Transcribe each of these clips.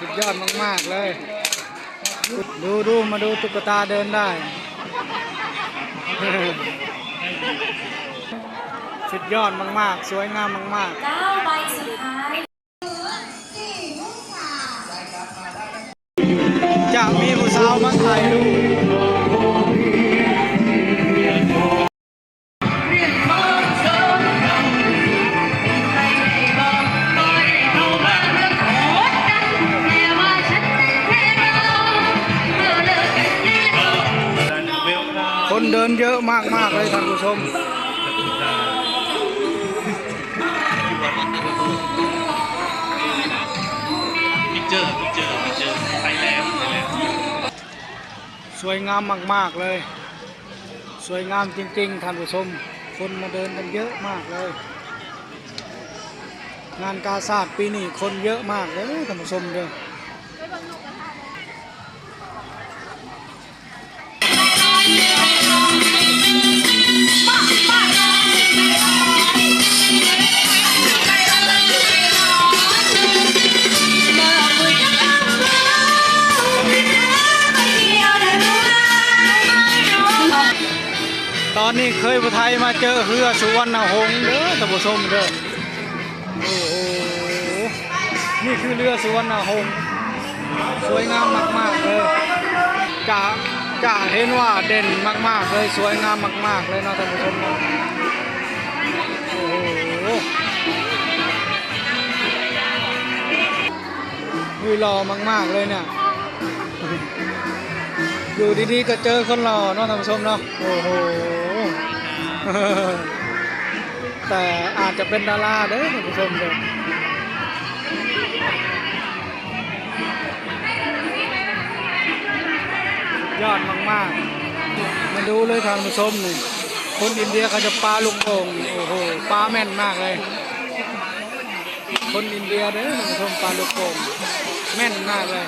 สุดยอดมาก ๆ เลย ดูดูมาดูตุ๊กตาเดินได้ สุดยอดมาก ๆ สวยงามมากเก้าใบสุดท้ายๆจะมีผู้สาวมาถ่ายรูป ดินเยอะมากๆเลยท่านผู้ชม พิเจอร์พิเจอร์พิเจอร์ไทยแลนด์ไทยแลนด์สวยงามมากๆเลย สวยงามจริงๆท่านผู้ชม คนมาเดินกันเยอะมากเลย งานกาชาติปีนี้คนเยอะมากเลยท่านผู้ชมเด้อ เคยประไทยมาเจอเรือสุวรรณหงส์เด้อท่านผู้ชมเด้อโอ้โหนี่คือเรือสุวรรณหงส์สวยงามมากๆเลยจะจะเห็นว่าเด่นมากๆเลยสวยงามมาก ๆ เลยเนาะท่านผู้ชมโอ้โหวิหล่อมาก ๆ เลยเนี่ย อยู่ดีๆก็เจอคนหล่อเนาะท่านผู้ชมเนาะโอ้โหแต่อาจจะเป็นดาราเด้อท่านผู้ชมเด้อยอดมากๆ มาดูเลยทานผู้ชมนี่คนอินเดียเขาจะปลาลูกโป่งโอ้โหปลาแม่นมากเลย คนอินเดียเด้อท่านผู้ชมปลาลูกโป่งแม่นมากเลย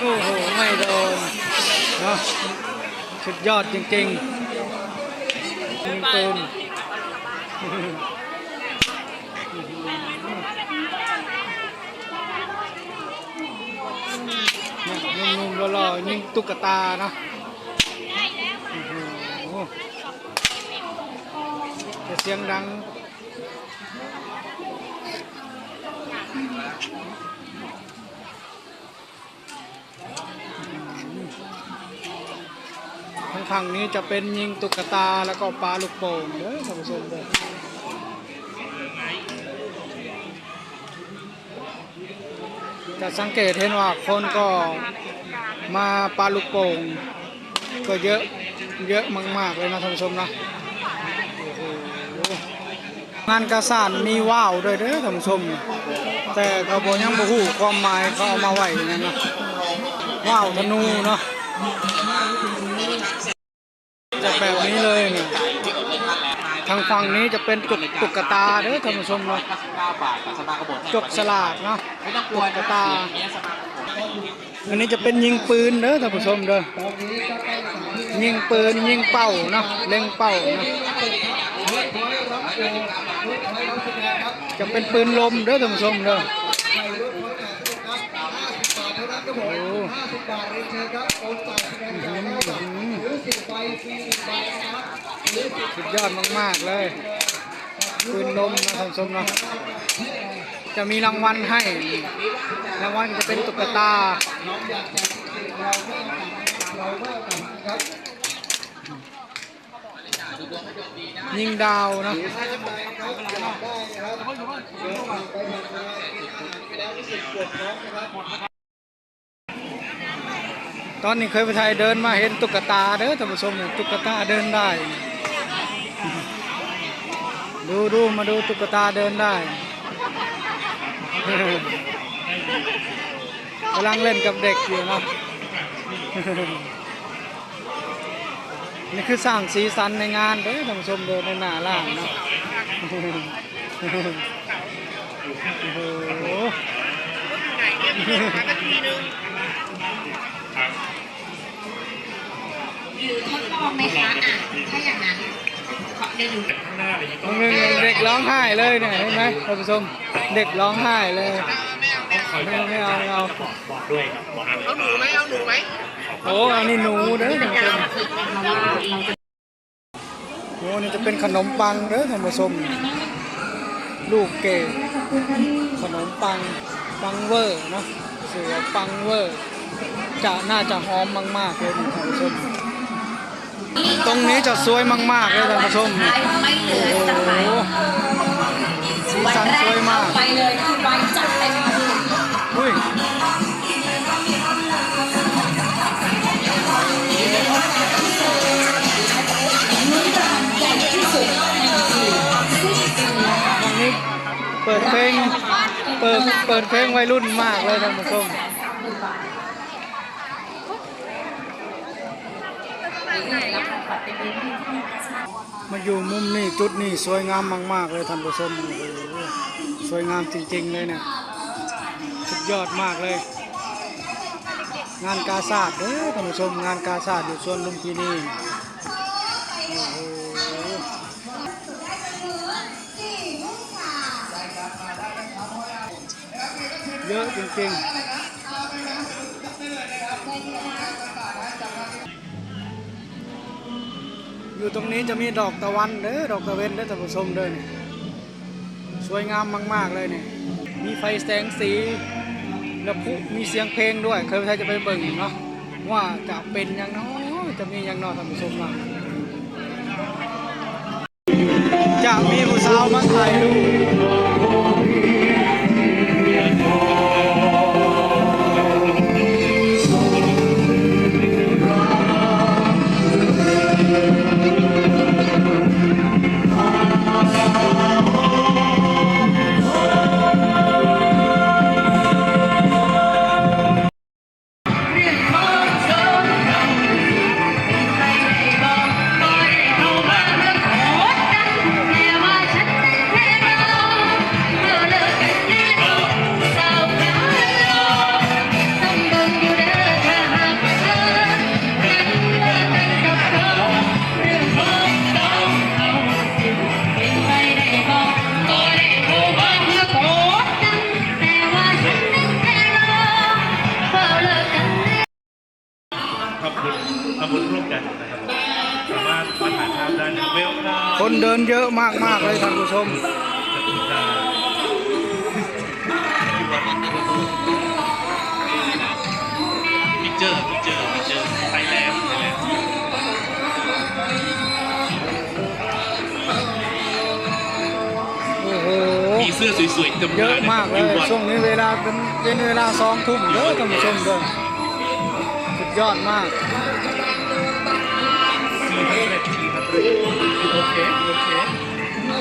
โอ้โห นาะสุดยอดจริงๆยิงปืนนุ่มๆหล่อๆยิงตุ๊กตานะโอ้โหแต่เสียงดัง ฝั่งนี้จะเป็นยิงตุ๊กตาแล้วก็ปลาลูกโป่งเด้อท่านผู้ชมเด้อจะสังเกตเห็นว่าคนก็มาปลาลูกโป่งก็เยอะเยอะมาก ๆ เลยนะท่านผู้ชมนะงานกระสานมีว่าวด้วยเด้อท่านผู้ชม แต่เขาบอกยังบ่ฮู้ความหมายเขาเอามาไว้อย่างนั้นนะว่าวธนูเนาะ จะแบบนี้เลยเนี่ยทางฝั่งนี้จะเป็นตุกตุกตาเด้อท่านผู้ชมเนาะจกสลากเนาะตุกตาอันนี้จะเป็นยิงปืนเด้อท่านผู้ชมเด้อยิงปืนยิงเป้าเนาะเล็งเป้าเนาะจะเป็นปืนลมเด้อท่านผู้ชมเด้อโอ้ สุดยอดมาก ๆ เลยปืนลมนะท่านชมเนาะจะมีรางวัลให้ รางวัลจะเป็นตุ๊กตายิงดาวนะ ตอนนี้เคยไปไทยเดินมาเห็นตุ๊กตาเด้อท่านผู้ชมเนี่ยตุ๊กตาเดินได้ ดูดูมาดูตุ๊กตาเดินได้กำลังเล่นกับเด็กอยู่เนาะนี่คือสร้างสีสันในงานเด้อท่านผู้ชมเดินในหน้าล่างเนาะโอ้โห หรือทดลองไหมคะอะถ้าอย่างนั้นขอเดี๋ยวหนูข้างหน้าอะไรอย่างนี้ก็ตรงนึงเด็กร้องไห้เลยเนี่ยเห็นไหมท่านผู้ชมเด็กร้องไห้เลยไม่เอาคอยบอกไม่เอาไม่เอา บอกบอกด้วยครับบอกอะไรเอาหนูไหมเอาหนูไหมโอ้อันนี้หนูเด้อท่านผู้ชมเพราะว่าเราจะโอ้นี่จะเป็นขนมปังเด้อท่านผู้ชมลูกเกดขนมปังปังเวอร์เนาะเสือปังเวอร์จะน่าจะหอมมาก ๆ เลยนี่ท่านผู้ชม ตรงนี้จะสวยมากๆเลยท่านผู้ชมท้ายไม่เหลืโอ้อโหสักใบสีวันสันแรสกวยมากไปเลยคือใบจัดเต็มที่อุ้ยใหญ่ที่สุดในปีตรงนี้เปิดเพลง เปิดเปิดเพลงวัยรุ่นมากเลยท่านผู้ชม มาอยู่มุมนี้จุดนี้สวยงามมาก ๆ เลยท่านผู้ชมสวยงามจริง ๆ เลยเนี่ยสุดยอดมากเลย งานกาซาดเด้อท่านผู้ชมงานกาซาดอยู่สวนลุมพินีโอ้โหเยอะจริง ๆ อยู่ตรงนี้จะมีดอกตะวันเด้อดอกตะเวนเด้อท่านผู้ชมเด้อนี่สวยงามมากๆเลยเนี่ยมีไฟแสงสีแล้วพลุมีเสียงเพลงด้วย เคยไปจะไปเบิ่งเนาะว่าจะเป็นยังน้อยจะมียังน้อยท่านผู้ชมเนาะจะมีผู้สาวมาถ่ายรูปากๆเลยท่านผู้ชมจะตุลาที่วัดพิเจอร์พิเจอร์พิเจอร์ไทยแลนด์ไทยแลนด์โอ้โหมีเสื้อสวยๆจำเยอะมากเลยวัดช่วงนี้เวลาเป็นเป็นเวลาสองทุ่มเด้อท่านผู้ชมเด้อสุดยอดมากสี่พันเอ็ดสี่พันเอ็ดโอเคโอเคโอ้โห ต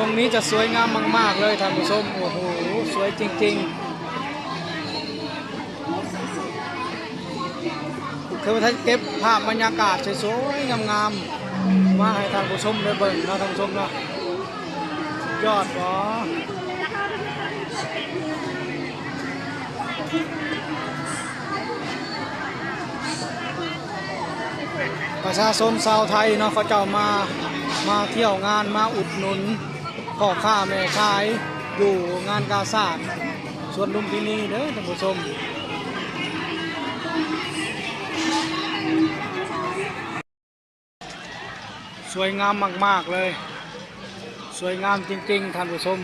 รงนี้จะสวยงามมาก ๆ เลยท่านผู้ชมโอ้โห สวยจริง ๆ คือถ้าเก็บภาพบรรยากาศสวยๆงามๆมาให้ท่านผู้ชมได้เบิ่งนะท่านผู้ชมนะยอดวะ ประชาชนชาวไทยเนาะเขาเจ้ามามาเที่ยวงานมาอุดหนุนพ่อค้าแม่ขายอยู่งานกาซาดส่วนลุมพินีเด้อท่านผู้ชมสวยงามมาก ๆ เลย สวยงามจริง ๆ ท่านผู้ชม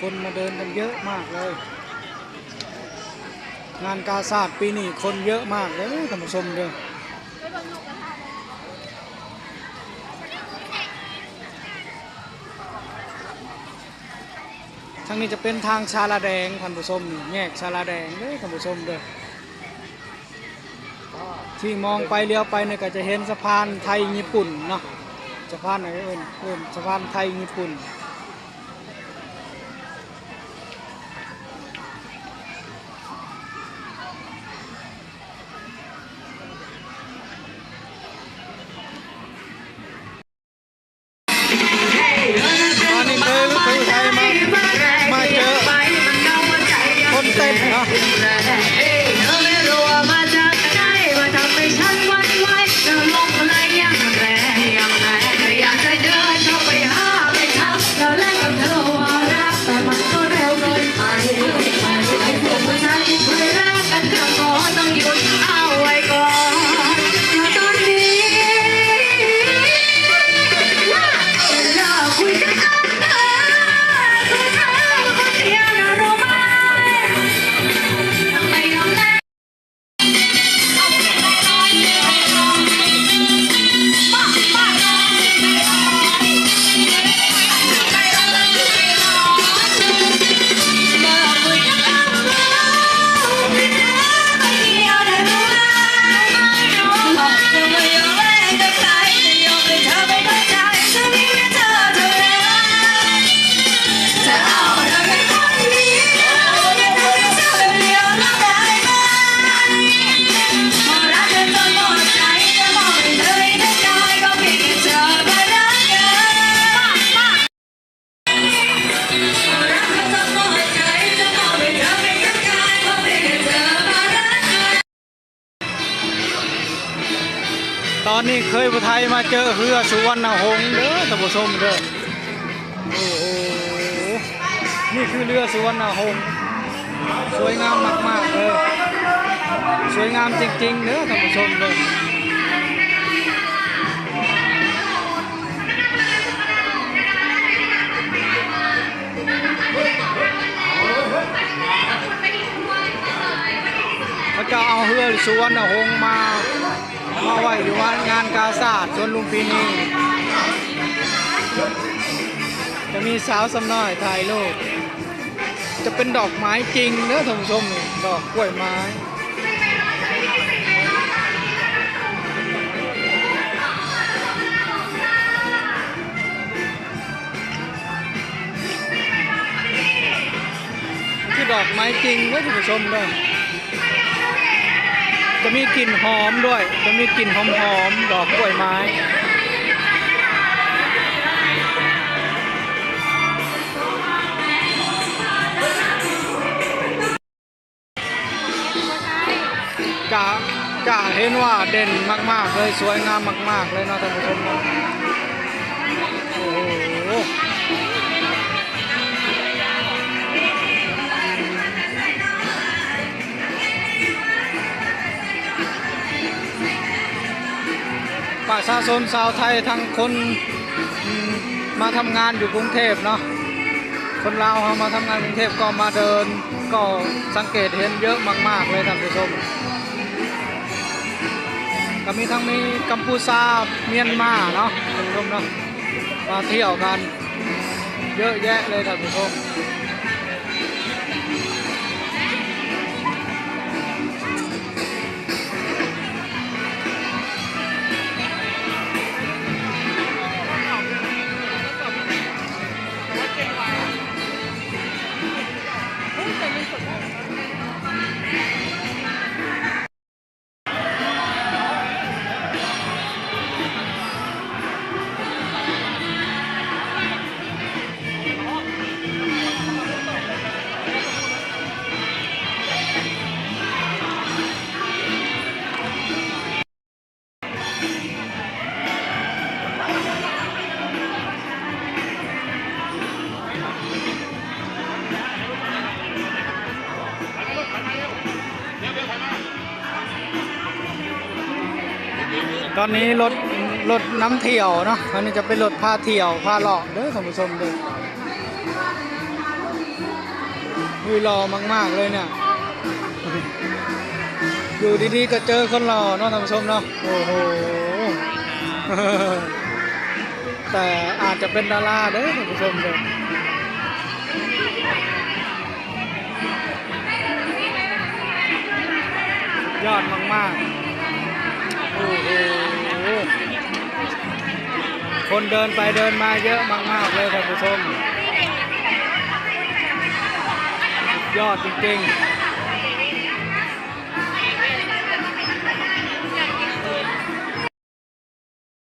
คนมาเดินกันเยอะมากเลย งานกาซาดปีนี้คนเยอะมากเลยท่านผู้ชมเด้อทางนี้จะเป็นทางชาลาแดงท่านผู้ชมแยกชาลาแดงเด้อท่านผู้ชมเด้อที่มองไปเลี้ยวไปเนี่ยก็จะเห็นสะพานไทยญี่ปุ่นเนาะสะพานไหนเอ่ยเอ่ยสะพานไทยญี่ปุ่น อนนี้เคยผู้ไทยมาเจอเรือสุวรรณหงส์เด้อท่านผู้ชมเด้อโอ้โหนี่คือเรือสุวรรณหงส์สวยงามมากๆเลยสวยงามจริงๆเด้อท่านผู้ชมเด้อเขาจะเอาเรือสุวรรณหงส์มา มาไว้อยู่ว่างานกาซาดสวนลุมพินีจะมีสาวสำน้อยถ่ายรูปจะเป็นดอกไม้จริงเนอะท่านผู้ชมดอกกล้วยไม้คือดอกไม้จริงเนอะท่านผู้ชมเด้อ จะมีกลิ่นหอมด้วย จะมีกลิ่นหอมหอมๆดอกกล้วยไม้จะจะเห็นว่าเด่นมากๆเลยสวยงามมาก ๆ เลยเนาะท่านผู้ชม ประชาชนชาวไทยทั้งคนมมาทำงานอยู่กรุงเทพเนาะคนลาวเขามาทำงานกรุงเทพก็มาเดิน ก็สังเกตเห็นเยอะมาก ๆ เลยท่านผู้ชมก็มีทั้งมีกัมพูชาเมียนมาเนาะท่านผู้ชมเนาะมาเที่ยวกัน เยอะแยะเลยท่านผู้ชม 没错， ตอนนี้รถรถน้ำเที่ยวเนาะอันนี้จะเป็นรถพาเที่ยวพาเลาะเด้อท่านผู้ชมเด้อวิรอมาก ๆ เลยเนี่ย อยู่ดีๆก็เจอคนรอเนาะท่านผู้ชมเนาะ โอ้โห แต่อาจจะเป็นดาราเด้อท่านผู้ชมเด้อยอดมาก ๆ โอ้โหคนเดินไปเดินมาเยอะมากๆเลยท่านผู้ชมยอดจริงๆ